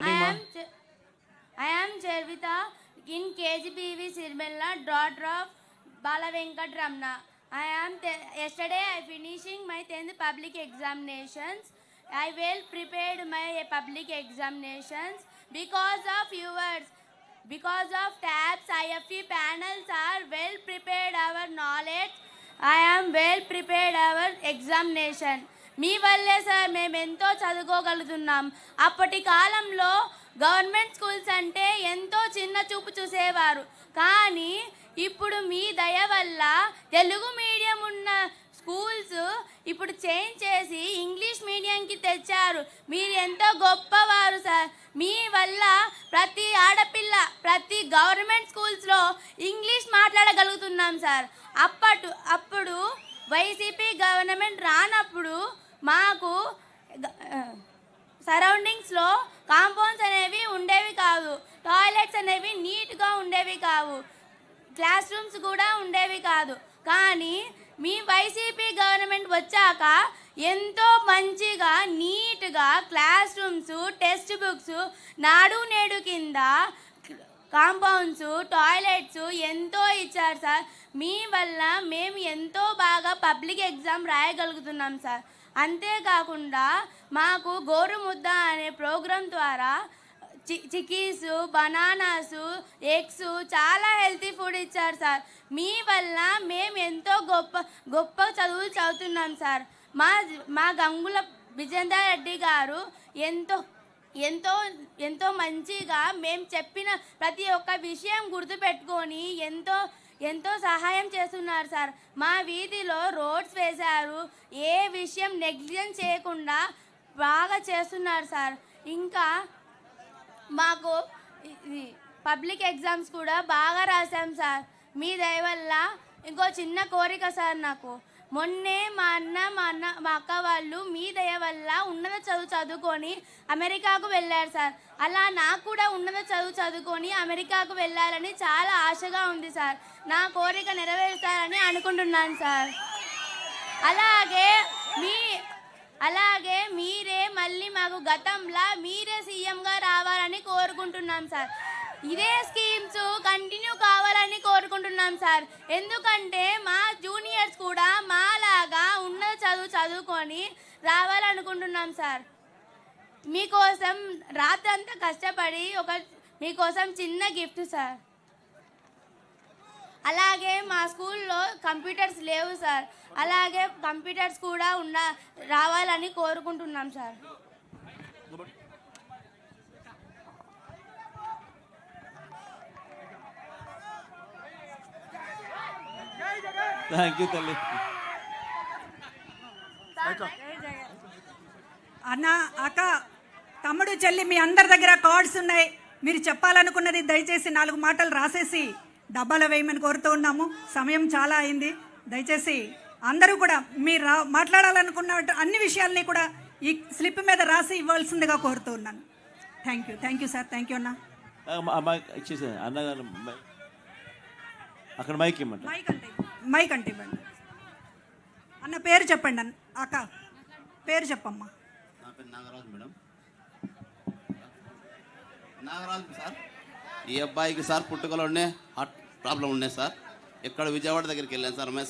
I am, I am Chervita in KGBV Sirmella, daughter of Bala Venkat Ramna. I am yesterday I finishing my 10th public examinations. I well prepared my public examinations because of yours. Because of tabs, IFE panels are well prepared our knowledge. I am well prepared our examination. మీ వల్లే sir మేము ఎంతో చదువుకోగలుగుతున్నాం. అప్పటి కాలంలో government schools అంటే ఎంతో చిన్న చూపు చూసేవారు. కానీ ఇప్పుడు మీ దయ వల్ల తెలుగు మీడియం ఉన్న స్కూల్స్ ఇప్పుడు చేంజ్ చేసి ఇంగ్లీష్ మీడియంకి తెచ్చారు. మీరు ఎంతో గొప్పవారు సార్. మీ వల్ల ప్రతి ఆడపిల్ల ప్రతి గవర్నమెంట్ స్కూల్స్లో ఇంగ్లీష్ మాట్లాడగలుగుతున్నాం సార్. అప్పటు అప్పుడు వైసీపీ గవర్నమెంట్ రానప్పుడు మాకు సరౌండింగ్స్లో కాంపౌండ్స్ అనేవి ఉండేవి కాదు టాయిలెట్స్ అనేవి నీట్గా ఉండేవి కావు. క్లాస్ రూమ్స్ కూడా ఉండేవి కాదు. కానీ మీ వైసీపీ గవర్నమెంట్ వచ్చాక ఎంతో మంచిగా నీట్గా క్లాస్ రూమ్స్ టెక్స్ట్ బుక్స్ నాడు నేడు కింద కాంపౌండ్స్ టాయిలెట్స్ ఎంతో ఇచ్చారు సార్. మీ వల్ల మేము ఎంతో బాగా పబ్లిక్ ఎగ్జామ్ రాయగలుగుతున్నాం సార్. అంతేకాకుండా మాకు గోరుముద్ద అనే ప్రోగ్రాం ద్వారా చి చికీస్ బనానాస్ ఎగ్స్ చాలా హెల్తీ ఫుడ్ ఇచ్చారు సార్. మీ వల్ల మేము ఎంతో గొప్ప గొప్ప చదువులు చదువుతున్నాం సార్. మా మా గంగుల విజేందర్ రెడ్డి గారు ఎంతో ఎంతో ఎంతో మంచిగా మేము చెప్పిన ప్రతి ఒక్క విషయం గుర్తుపెట్టుకొని ఎంతో ఎంతో సహాయం చేస్తున్నారు సార్. మా వీధిలో రోడ్స్ వేశారు. ఏ విషయం నెగ్లిజెన్స్ చేయకుండా బాగా చేస్తున్నారు సార్. ఇంకా మాకు ఇది పబ్లిక్ ఎగ్జామ్స్ కూడా బాగా రాశాం సార్. మీ దయవల్ల ఇంకో చిన్న కోరిక సార్ నాకు. మొన్నే మా అన్న మా అన్న మా అక్క వాళ్ళు మీ దయ వల్ల ఉన్నత చదువు చదువుకొని అమెరికాకు వెళ్ళారు సార్. అలా నాకు కూడా ఉన్నత చదువు చదువుకొని అమెరికాకు వెళ్ళాలని చాలా ఆశగా ఉంది సార్. నా కోరిక నెరవేరుస్తారని అనుకుంటున్నాను సార్. అలాగే మీ అలాగే మీరే మళ్ళీ మాకు గతంలా మీరే సీఎంగా రావాలని కోరుకుంటున్నాం సార్. ఇదే స్కీమ్స్ కంటిన్యూ కా కోరుకుంటున్నాం సార్. ఎందుకంటే మా జూనియర్స్ కూడా మాలాగా ఉన్న చదువు చదువుకొని రావాలనుకుంటున్నాం సార్. మీకోసం రాత్రంతా కష్టపడి ఒక మీకోసం చిన్న గిఫ్ట్ సార్. అలాగే మా స్కూల్లో కంప్యూటర్స్ లేవు సార్. అలాగే కంప్యూటర్స్ కూడా ఉన్న రావాలని కోరుకుంటున్నాం సార్. థ్యాంక్ యూ తల్లి. అన్న అక్క తమ్ముడు చెల్లి మీ అందరి దగ్గర కార్డ్స్ ఉన్నాయి. మీరు చెప్పాలనుకున్నది దయచేసి నాలుగు మాటలు రాసేసి డబ్బాలో వేయమని కోరుతూ ఉన్నాము. సమయం చాలా అయింది. దయచేసి అందరూ కూడా మీరు రా మాట్లాడాలనుకున్న అన్ని విషయాల్ని కూడా ఈ స్లిప్ మీద రాసి ఇవ్వాల్సిందిగా కోరుతూ ఉన్నాను. Thank you thank you sir thank you అన్న. అక్కడ మైక్ ఇమ్మంట మైక్ అంటే మైక్ అంటే ఇవ్వండి. అన్న పేరు చెప్పండి అన్న. అక్క పేరు చెప్పమ్మా. నా పేరు నాగరాజు మేడం. నాగరాజు సార్. ఈ అబ్బాయికి సార్ పుట్టుకలోనే హార్ట్ ప్రాబ్లం ఉండే సార్. ఎక్కడ విజయవాడ దగ్గరికి వెళ్ళాను సార్. మేము